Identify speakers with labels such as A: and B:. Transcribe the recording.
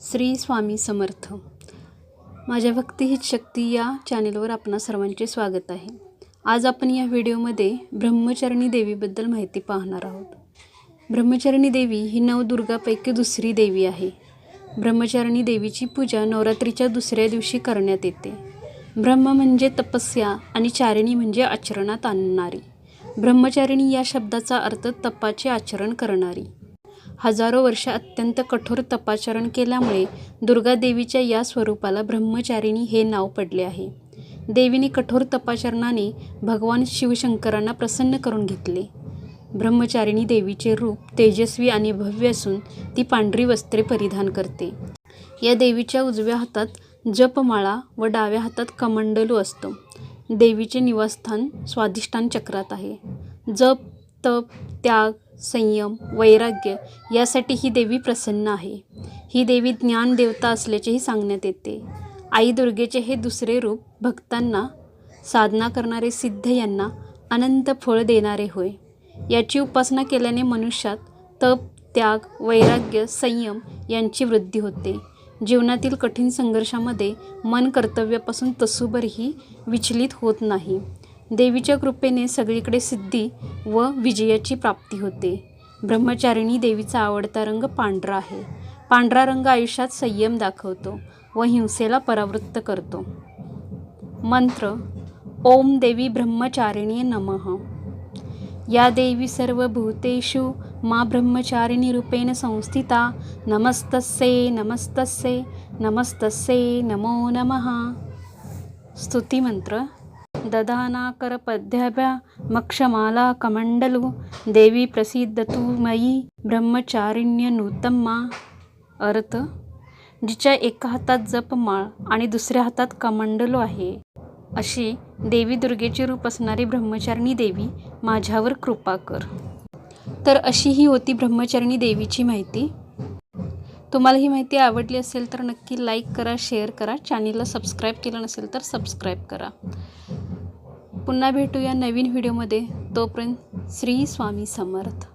A: श्री स्वामी समर्थ. माझ्या भक्ती हीच शक्ती या चॅनेलवर आपणा सर्वांचे स्वागत आहे. आज आपण या व्हिडिओमध्ये ब्रह्मचरणी देवीबद्दल माहिती पाहणार आहोत. ब्रह्मचरणी देवी ही नवदुर्गापैकी दुसरी देवी आहे. ब्रह्मचरणी देवीची पूजा नवरात्रीच्या दुसऱ्या दिवशी करण्यात येते. ब्रह्म म्हणजे तपस्या आणि चारिणी म्हणजे आचरणात आणणारी. ब्रह्मचारिणी या शब्दाचा अर्थ तपाचे आचरण करणारी. हजारो वर्ष अत्यंत कठोर तपाचरण केल्यामुळे दुर्गादेवीच्या या स्वरूपाला ब्रह्मचारिणी हे नाव पडले आहे. देवीने कठोर तपाचरणाने भगवान शिवशंकरांना प्रसन्न करून घेतले. ब्रह्मचारिणी देवीचे रूप तेजस्वी आणि भव्य असून ती पांढरी वस्त्रे परिधान करते. या देवीच्या उजव्या हातात जपमाळा व डाव्या हातात कमंडलू असतो. देवीचे निवासस्थान स्वाधिष्ठान चक्रात आहे. जप तप त्याग संयम वैराग्य यासाठी ही देवी प्रसन्न आहे. ही देवी ज्ञान देवता असल्याचेही सांगण्यात येते. आई दुर्गेचे हे दुसरे रूप भक्तांना साधना करणारे सिद्ध यांना अनंत फळ देणारे होय. याची उपासना केल्याने मनुष्यात तप त्याग वैराग्य संयम यांची वृद्धी होते. जीवनातील कठीण संघर्षामध्ये मन कर्तव्यापासून तसूभरही विचलित होत नाही. देवीच्या कृपेने सगळीकडे सिद्धी व विजयाची प्राप्ती होते. ब्रह्मचारिणी देवीचा आवडता रंग पांढरा आहे. पांढरा रंग आयुष्यात संयम दाखवतो व हिंसेला परावृत्त करतो. मंत्र ओम देवी ब्रह्मचारिणी नमः. या देवी सर्व भूतेषु मा ब्रह्मचारिणी रूपेण संस्थिता नमस्तस्ये नमस्तस्ये नमस्तस्ये नमो नमः. स्तुतिमंत्र ददानाकरपद्याभ्या मक्षमाला कमंडलू देवी प्रसिद्ध तू ब्रह्मचारिण्य नूतम्मा अर्थ जिच्या एका हातात जपमाळ आणि दुसऱ्या हातात कमंडलू आहे अशी देवी दुर्गेचे रूप असणारी ब्रह्मचारिणी देवी माझ्यावर कृपा कर. तर अशी ही होती ब्रह्मचारिणी देवीची माहिती. तुम्हाला ही माहिती आवडली असेल तर नक्की लाईक करा शेअर करा. चॅनेलला सबस्क्राईब केलं नसेल तर सबस्क्राईब करा. पुन्हा भेटूया नवीन व्हिडिओमध्ये. तोपर्यंत श्री स्वामी समर्थ.